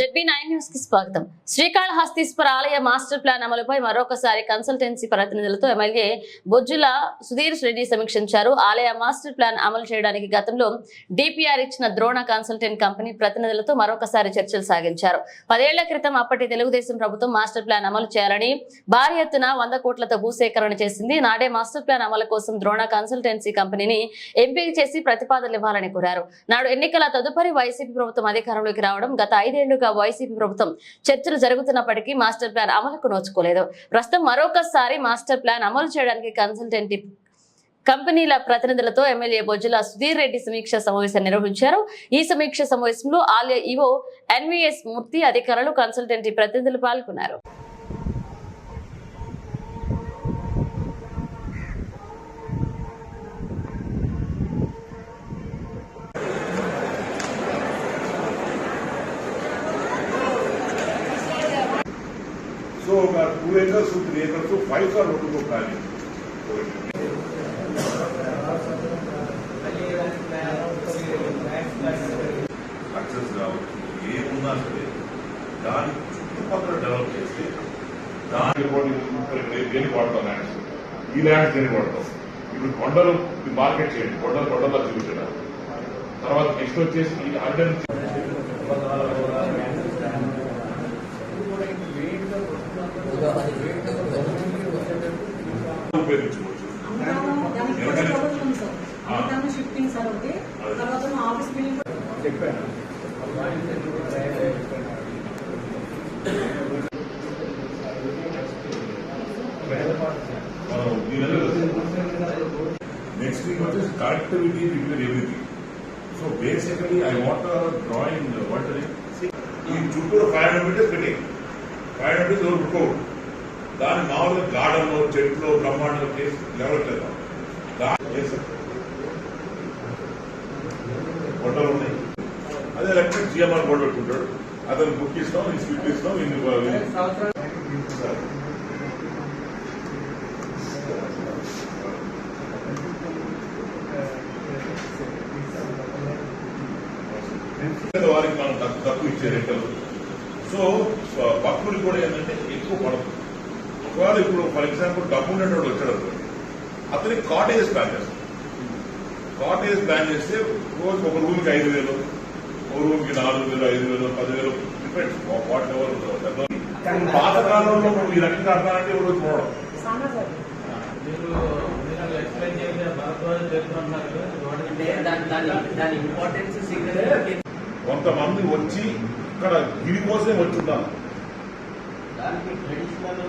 ZB nine న్యూస్కి స్వాగతం. శ్రీకాళహస్తీశ్వర ఆలయ మాస్టర్ ప్లాన్ అమలుపై మరొకసారి కన్సల్టెన్సీ ప్రతినిధులతో ఎమ్మెల్యే బొజ్జుల సుధీర్ రెడ్డి సమీక్షించారు. ఆలయ మాస్టర్ ప్లాన్ అమలు చేయడానికి గతంలో డిపిఆర్ ఇచ్చిన ద్రోణ కన్సల్టెంట్ కంపెనీ ప్రతినిధులతో మరొకసారి చర్చలు సాగించారు. పదేళ్ళ క్రితం అప్పటి తెలుగుదేశం ప్రభుత్వం మాస్టర్ ప్లాన్ అమలు చేయాలని భారీ ఎత్తున వంద కోట్లతో భూసేకరణ చేసింది. నాడే మాస్టర్ ప్లాన్ అమలు కోసం ద్రోణ కన్సల్టెన్సీ కంపెనీని ఎంపిక చేసి ప్రతిపాదనలు ఇవ్వాలని కోరారు. నాడు ఎన్నికల తదుపరి వైసీపీ ప్రభుత్వం అధికారంలోకి రావడం గత ఐదేళ్ళుగా వైసీపీ ప్రభుత్వం చర్చలు జరుగుతున్నప్పటికీ మాస్టర్ ప్లాన్ అమలుకు నోచుకోలేదు. ప్రస్తుతం మరొకసారి మాస్టర్ ప్లాన్ అమలు చేయడానికి కన్సల్టెంట్ కంపెనీల ప్రతినిధులతో ఎమ్మెల్యే బొజ్జుల సుధీర్ రెడ్డి సమీక్ష సమావేశం నిర్వహించారు. ఈ సమీక్ష సమావేశంలో ఆలయ ఈవో ఎన్వీఎస్ మూర్తి అధికారులు కన్సల్టెంట్ ప్రతినిధులు పాల్గొన్నారు. సో ఒక two acres three acres five sir ఉంటుంది ప్లానింగ్ సక్సెస్ కావచ్చు. ఏమున్నా సరే దాని చుట్టుపక్కల డెవలప్ చేస్తే దాని దేనికి వాడతాం ల్యాండ్స్ ఈ ల్యాండ్స్ దేనికి వాడతాం? ఇప్పుడు కొండలు మార్కెట్ చేయండి. కొండలు కొండలా చూపించడం తర్వాత నెక్స్ట్ వచ్చేసి ఈ అర్డన్ ఉపయోగించుకోవచ్చు షిఫ్టింగ్ సార్ ఒకటి తర్వాత మా ఆఫీస్ బిల్డింగ్ మనం నెక్స్ట్ వీక్ వచ్చేసి connectivity between everything so basically I want drawing what ఈ చుట్టూరు ఫైవ్ హండ్రెడ్ మీటర్స్ పెట్టి ఫైవ్ హండ్రెడ్ మీటర్స్ వరకు దాని మామూలుగా గార్డెన్లో చెట్లు బ్రహ్మాండంలో చేసి డెవలప్ చేద్దాం కొండలు ఉన్నాయి. అదే ఎలక్ట్రిక్ జిఎంఆర్ బోర్డు పెట్టుకుంటాడు. అతను బుక్ ఇస్తాం ఈ స్లిప్ ఇస్తాం ఇన్ని వారికి మనం తక్కువ తక్కువ ఇచ్చే రెంటలు సో స్వ- కూడా ఏంటంటే ఎక్కువ పడదు ఒకవేళ ఇప్పుడు ఫర్ ఎగ్జాంపుల్ డబ్బు ఉన్నటువంటి వచ్చాడు అనుకోండి అతనికి కాటేజ్ ప్లాన్ చేస్తాం కాటేజ్ ప్లాన్ చేస్తే రోజు ఒక రూమ్కి ఐదు వేలు ఒక రూమ్కి నాలుగు వేలు ఐదు వేలు పదివేలు డిపెండ్స్ వాట్ ఎవర్ పాత కాలంలో మనం ఈ రకంగా అర్థాలంటే ఎవరు చూడడం కొంతమంది వచ్చి ఇక్కడ గిరి కోసమే వచ్చి దానికి ట్రెడిషనల్